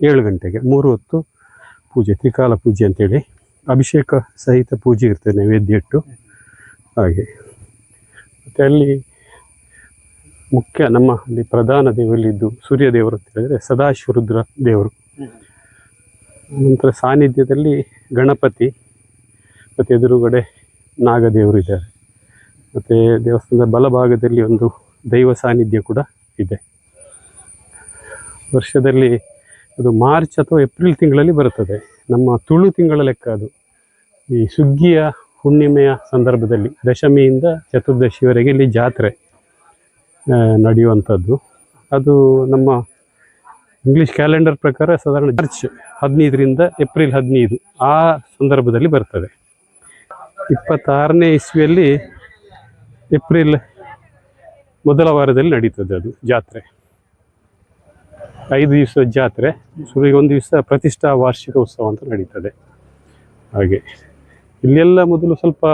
ಏಳು ಗಂಟೆಗೆ ಮೂರು ಹೊತ್ತು ಪೂಜೆ ತ್ರಿಕಾಲ ಪೂಜೆ ಅಂತೇಳಿ ಅಭಿಷೇಕ ಸಹಿತ ಪೂಜೆ ಇರ್ತದೆ ನೈವೇದ್ಯ ಇಟ್ಟು ಹಾಗೆ. ಮತ್ತು ಅಲ್ಲಿ ಮುಖ್ಯ ನಮ್ಮ ಅಲ್ಲಿ ಪ್ರಧಾನ ದೇವರಲ್ಲಿದ್ದು ಸೂರ್ಯ ದೇವರು ಅಂತ ಹೇಳಿದರೆ ಸದಾಶಿವರುದ್ರ ದೇವರು. ನಂತರ ಸಾನ್ನಿಧ್ಯದಲ್ಲಿ ಗಣಪತಿ ಮತ್ತು ಎದುರುಗಡೆ ನಾಗದೇವರು ಇದ್ದಾರೆ. ಮತ್ತು ದೇವಸ್ಥಾನದ ಬಲಭಾಗದಲ್ಲಿ ಒಂದು ದೈವ ಸಾನ್ನಿಧ್ಯ ಕೂಡ ಇದೆ. ವರ್ಷದಲ್ಲಿ ಅದು ಮಾರ್ಚ್ ಅಥವಾ ಏಪ್ರಿಲ್ ತಿಂಗಳಲ್ಲಿ ಬರುತ್ತದೆ. ನಮ್ಮ ತುಳು ತಿಂಗಳ ಲೆಕ್ಕ ಅದು. ಈ ಸುಗ್ಗಿಯ ಹುಣ್ಣಿಮೆಯ ಸಂದರ್ಭದಲ್ಲಿ ದಶಮಿಯಿಂದ ಚತುರ್ದಶಿವರೆಗೆ ಇಲ್ಲಿ ಜಾತ್ರೆ ನಡೆಯುವಂಥದ್ದು. ಅದು ನಮ್ಮ ಇಂಗ್ಲಿಷ್ ಕ್ಯಾಲೆಂಡರ್ ಪ್ರಕಾರ ಸಾಧಾರಣ ಮಾರ್ಚ್ ಹದಿನೈದರಿಂದ ಏಪ್ರಿಲ್ ಹದಿನೈದು ಆ ಸಂದರ್ಭದಲ್ಲಿ ಬರ್ತದೆ. ಇಪ್ಪತ್ತಾರನೇ ಇಸ್ವಿಯಲ್ಲಿ ಏಪ್ರಿಲ್ ಮೊದಲ ವಾರದಲ್ಲಿ ನಡೀತದೆ ಅದು ಜಾತ್ರೆ. ಐದು ದಿವಸದ ಜಾತ್ರೆ ಶುರುವಿಗೆ ಒಂದು ದಿವಸ ಪ್ರತಿಷ್ಠಾ ವಾರ್ಷಿಕ ಉತ್ಸವ ಅಂತ ನಡೀತದೆ. ಹಾಗೆ ಇಲ್ಲೆಲ್ಲ ಮೊದಲು ಸ್ವಲ್ಪ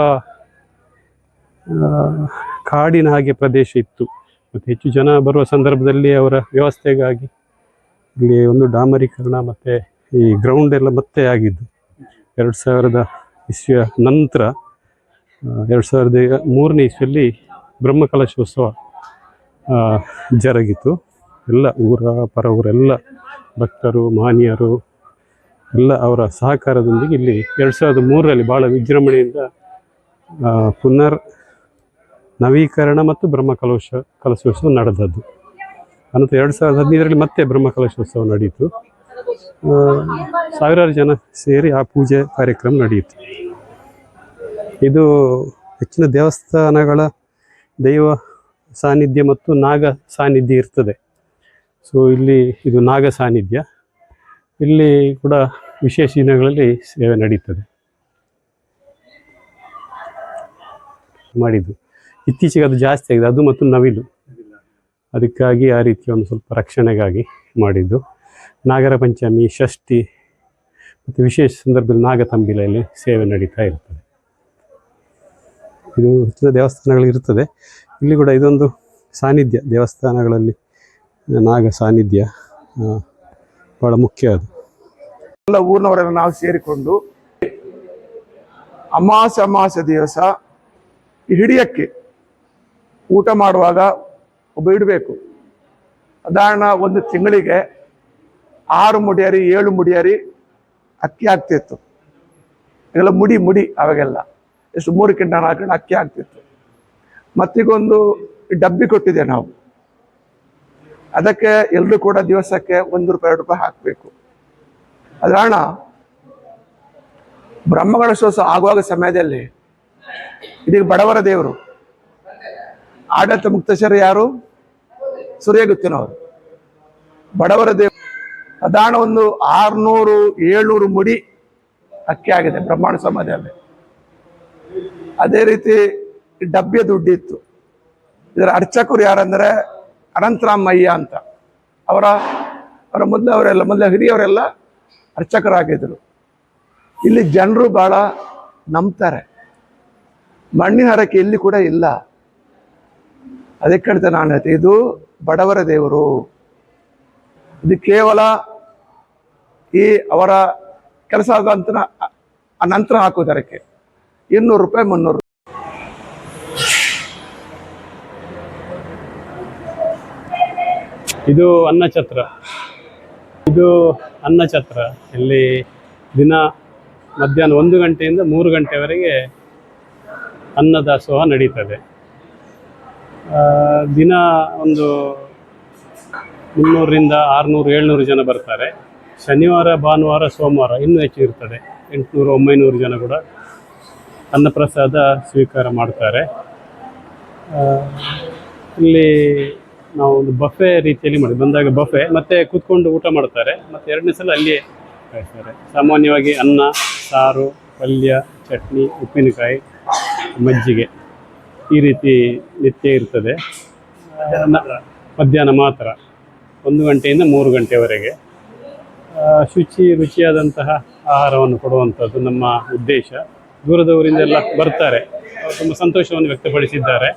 ಕಾಡಿನ ಹಾಗೆ ಪ್ರದೇಶ ಇತ್ತು. ಮತ್ತು ಹೆಚ್ಚು ಜನ ಬರುವ ಸಂದರ್ಭದಲ್ಲಿ ಅವರ ವ್ಯವಸ್ಥೆಗಾಗಿ ಇಲ್ಲಿ ಒಂದು ಡಾಮರೀಕರಣ ಮತ್ತು ಈ ಗ್ರೌಂಡ್ ಎಲ್ಲ ಮತ್ತೆ ಆಗಿದ್ದು. ಎರಡು ಸಾವಿರದ ಇಸ್ವಿಯ ನಂತರ ಎರಡು ಸಾವಿರದ ಮೂರನೇ ಇಸ್ವಿಯಲ್ಲಿ ಬ್ರಹ್ಮಕಲಶೋತ್ಸವ ಜರುಗಿತು. ಎಲ್ಲ ಊರ, ಪರ ಊರೆಲ್ಲ ಭಕ್ತರು, ಮಾನ್ಯರು, ಎಲ್ಲ ಅವರ ಸಹಕಾರದೊಂದಿಗೆ ಇಲ್ಲಿ ಎರಡು ಸಾವಿರದ ಮೂರರಲ್ಲಿ ಭಾಳ ವಿಜೃಂಭಣೆಯಿಂದ ಪುನರ್ ನವೀಕರಣ ಮತ್ತು ಬ್ರಹ್ಮಕಲಶ, ಕಲಶೋತ್ಸವ ನಡೆದದ್ದು. ಅನಂತರ ಎರಡು ಸಾವಿರದ ಹದಿನೈದರಲ್ಲಿ ಮತ್ತೆ ಬ್ರಹ್ಮಕಲಶೋತ್ಸವ ನಡೆಯಿತು ಸಾವಿರಾರು ಜನ ಸೇರಿ ಆ ಪೂಜೆ ಕಾರ್ಯಕ್ರಮ ನಡೆಯಿತು. ಇದು ಹೆಚ್ಚಿನ ದೇವಸ್ಥಾನಗಳ ದೈವ ಸಾನ್ನಿಧ್ಯ ಮತ್ತು ನಾಗ ಸಾನ್ನಿಧ್ಯ ಇರ್ತದೆ. ಸೊ ಇಲ್ಲಿ ಇದು ನಾಗ ಸಾನ್ನಿಧ್ಯ. ಇಲ್ಲಿ ಕೂಡ ವಿಶೇಷ ದಿನಗಳಲ್ಲಿ ಸೇವೆ ನಡೀತದೆ. ಮಾಡಿದ್ದು. ಇತ್ತೀಚೆಗೆ ಅದು ಜಾಸ್ತಿ ಆಗಿದೆ. ಅದು ಮತ್ತು ನವಿಲು. ಅದಕ್ಕಾಗಿ ಆ ರೀತಿಯ ಒಂದು ಸ್ವಲ್ಪ ರಕ್ಷಣೆಗಾಗಿ ಮಾಡಿದ್ದು. ನಾಗರ ಪಂಚಮಿ, ಷಷ್ಠಿ ಮತ್ತು ವಿಶೇಷ ಸಂದರ್ಭದಲ್ಲಿ ನಾಗತಂಬಿಲೆಯಲ್ಲಿ ಸೇವೆ ನಡೀತಾ ಇರ್ತದೆ. ಇದು ಹೆಚ್ಚಿನ ದೇವಸ್ಥಾನಗಳು ಇರ್ತದೆ. ಇಲ್ಲಿ ಕೂಡ ಇದೊಂದು ಸಾನ್ನಿಧ್ಯ, ದೇವಸ್ಥಾನಗಳಲ್ಲಿ ನಾಗ ಸಾನ್ನಿಧ್ಯ ಬಹಳ ಮುಖ್ಯ ಅದು. ಎಲ್ಲ ಊರಿನವರೆಲ್ಲ ನಾವು ಸೇರಿಕೊಂಡು ಅಮಾಸೆ ಅಮಾಸೆ ದಿವಸ ಹಿಡಿಯಕ್ಕೆ ಊಟ ಮಾಡುವಾಗ ಒಬ್ಬ ಇಡಬೇಕು. ಸಾಧಾರಣ ಒಂದು ತಿಂಗಳಿಗೆ ಆರು ಮುಡಿಯರಿ, ಏಳು ಮುಡಿಯರಿ ಅಕ್ಕಿ ಆಗ್ತಿತ್ತು. ಎಲ್ಲ ಮುಡಿ ಮುಡಿ ಅವಾಗೆಲ್ಲ. ಎಷ್ಟು ಮೂರು ಕಿಂಟ ಹಾಕೊಂಡು ಅಕ್ಕಿ ಆಗ್ತಿತ್ತು ಮತ್ತೀಗೊಂದು ಡಬ್ಬಿ ಕೊಟ್ಟಿದೆ ನಾವು. ಅದಕ್ಕೆ ಎಲ್ಲರೂ ಕೂಡ ದಿವಸಕ್ಕೆ ಒಂದು ರೂಪಾಯಿ, ಎರಡು ರೂಪಾಯಿ ಹಾಕಬೇಕು. ಅದರ ಬ್ರಹ್ಮಗಳ ಬ್ರಹ್ಮಗಣೇಶೋತ್ಸವ ಆಗುವಾಗ ಸಮಯದಲ್ಲಿ ಇದೀಗ ಬಡವರ ದೇವರು. ಆಡಳಿತ ಮುಕ್ತೇಶ್ವರ ಯಾರು? ಸೂರ್ಯಗುತ್ತಿನವರು. ಬಡವರ ದೇವರು. ಸಾಧಾರಣ ಒಂದು ಆರ್ನೂರು, ಏಳ್ನೂರು ಮುಡಿ ಅಕ್ಕಿ ಆಗಿದೆ ಬ್ರಹ್ಮಾಂಡ ಸಮಯದಲ್ಲಿ ಅದೇ ರೀತಿ ಡಬ್ಬೆ ದುಡ್ಡಿತ್ತು. ಇದರ ಅರ್ಚಕರು ಯಾರಂದ್ರೆ ಅನಂತರಾಮಯ್ಯ ಅಂತ. ಅವರ ಅವರ ಮೊದಲು, ಅವರೆಲ್ಲ, ಮೊದಲ ಹಿರಿಯವರೆಲ್ಲ ಅರ್ಚಕರಾಗಿದ್ದರು. ಇಲ್ಲಿ ಜನರು ಬಹಳ ನಂಬ್ತಾರೆ. ಮಣ್ಣಿನ ಹರಕೆ ಇಲ್ಲಿ ಕೂಡ ಇಲ್ಲ. ಅದಕ್ಕೆ ನಾನು ಹೇಳ್ತೇನೆ, ಇದು ಬಡವರ ದೇವರು. ಇದು ಕೇವಲ ಈ ಅವರ ಕೆಲಸ ಆದ ನಂತರ, ಆ ನಂತರ ಹಾಕುವುದಕ್ಕೆ. ಇನ್ನೂರು ರೂಪಾಯಿ, ಮುನ್ನೂರು ಇದು ಅನ್ನಛತ್ರ ಇದು ಅನ್ನಛತ್ರ ಇಲ್ಲಿ ದಿನ ಮಧ್ಯಾಹ್ನ ಒಂದು ಗಂಟೆಯಿಂದ ಮೂರು ಗಂಟೆವರೆಗೆ ಅನ್ನದಾಸೋಹ ನಡೀತದೆ. ದಿನ ಒಂದು ಮುನ್ನೂರರಿಂದ ಆರುನೂರು, ಏಳ್ನೂರು ಜನ ಬರ್ತಾರೆ. ಶನಿವಾರ, ಭಾನುವಾರ, ಸೋಮವಾರ ಇನ್ನೂ ಹೆಚ್ಚು ಇರ್ತದೆ. ಎಂಟುನೂರು, ಒಂಬೈನೂರು ಜನ ಕೂಡ ಅನ್ನಪ್ರಸಾದ ಸ್ವೀಕಾರ ಮಾಡ್ತಾರೆ. ಇಲ್ಲಿ ನಾವು ಒಂದು ಬಫೆ ರೀತಿಯಲ್ಲಿ ಮಾಡಿ, ಬಂದಾಗ ಬಫೆ ಮತ್ತೆ ಕೂತ್ಕೊಂಡು ಊಟ ಮಾಡ್ತಾರೆ. ಮತ್ತೆ ಎರಡನೇ ಸಲ ಅಲ್ಲಿಯೇ ಕಾಯ್ತಾರೆ ಸಾಮಾನ್ಯವಾಗಿ ಅನ್ನ, ಸಾರು, ಪಲ್ಯ, ಚಟ್ನಿ, ಉಪ್ಪಿನಕಾಯಿ, ಮಜ್ಜಿಗೆ ಈ ರೀತಿ ನಿತ್ಯ ಇರ್ತದೆ. ಮಧ್ಯಾಹ್ನ ಮಾತ್ರ, ಒಂದು ಗಂಟೆಯಿಂದ ಮೂರು ಗಂಟೆವರೆಗೆ. ಶುಚಿ, ರುಚಿಯಾದಂತಹ ಆಹಾರವನ್ನು ಕೊಡುವಂಥದ್ದು ನಮ್ಮ ಉದ್ದೇಶ. ದೂರದವರಿಂದೆಲ್ಲ ಬರ್ತಾರೆ. ಅವರು ತುಂಬ ಸಂತೋಷವನ್ನು ವ್ಯಕ್ತಪಡಿಸಿದ್ದಾರೆ.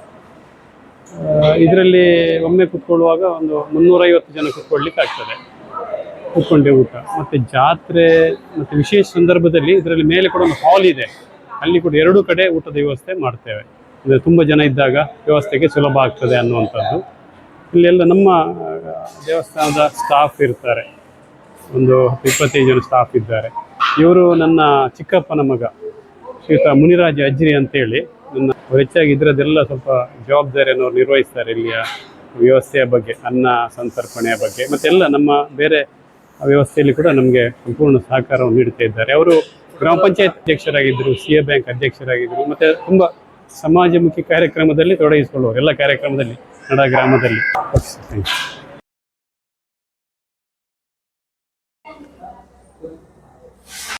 ಇದರಲ್ಲಿ ಒಮ್ಮೆ ಕುತ್ಕೊಳ್ಳುವಾಗ ಒಂದು ಮುನ್ನೂರೈವತ್ತು ಜನ ಕುತ್ಕೊಳ್ಳಿಕ್ಕೆ ಆಗ್ತದೆ. ಕುತ್ಕೊಂಡೆ ಊಟ. ಮತ್ತು ಜಾತ್ರೆ, ಮತ್ತು ವಿಶೇಷ ಸಂದರ್ಭದಲ್ಲಿ ಇದರಲ್ಲಿ ಮೇಲೆ ಕೂಡ ಒಂದು ಹಾಲ್ ಇದೆ. ಅಲ್ಲಿ ಕೂಡ ಎರಡೂ ಕಡೆ ಊಟದ ವ್ಯವಸ್ಥೆ ಮಾಡ್ತೇವೆ. ಅಂದರೆ ತುಂಬ ಜನ ಇದ್ದಾಗ ವ್ಯವಸ್ಥೆಗೆ ಸುಲಭ ಆಗ್ತದೆ ಅನ್ನುವಂಥದ್ದು. ಇಲ್ಲೆಲ್ಲ ನಮ್ಮ ದೇವಸ್ಥಾನದ ಸ್ಟಾಫ್ ಇರ್ತಾರೆ. ಒಂದು ಹತ್ತು, ಇಪ್ಪತ್ತೈದು ಜನ ಸ್ಟಾಫ್ ಇದ್ದಾರೆ. ಇವರು ನನ್ನ ಚಿಕ್ಕಪ್ಪನ ಮಗ. ಶ್ರೀಯುತ ಮುನಿರಾಜ ಅಜ್ರಿ ಅಂತೇಳಿ. ನನ್ನ ಹೆಚ್ಚಾಗಿ ಇದರದೆಲ್ಲ ಸ್ವಲ್ಪ ಜವಾಬ್ದಾರಿಯನ್ನು ಅವ್ರು ನಿರ್ವಹಿಸ್ತಾರೆ ಇಲ್ಲಿಯ ವ್ಯವಸ್ಥೆಯ ಬಗ್ಗೆ, ಅನ್ನ ಸಂತರ್ಪಣೆಯ ಬಗ್ಗೆ. ಮತ್ತೆಲ್ಲ ನಮ್ಮ ಬೇರೆ ವ್ಯವಸ್ಥೆಯಲ್ಲಿ ಕೂಡ ನಮಗೆ ಸಂಪೂರ್ಣ ಸಹಕಾರವನ್ನು ನೀಡುತ್ತಾ ಇದ್ದಾರೆ. ಅವರು ಗ್ರಾಮ ಪಂಚಾಯತ್ ಅಧ್ಯಕ್ಷರಾಗಿದ್ದರು ಸಿ ಎ ಬ್ಯಾಂಕ್ ಅಧ್ಯಕ್ಷರಾಗಿದ್ದರು ಮತ್ತು ತುಂಬ ಸಮಾಜಮುಖಿ ಕಾರ್ಯಕ್ರಮದಲ್ಲಿ ತೊಡಗಿಸಿಕೊಳ್ಳುವರು ಎಲ್ಲ ಕಾರ್ಯಕ್ರಮದಲ್ಲಿ ನಡ ಗ್ರಾಮದಲ್ಲಿ.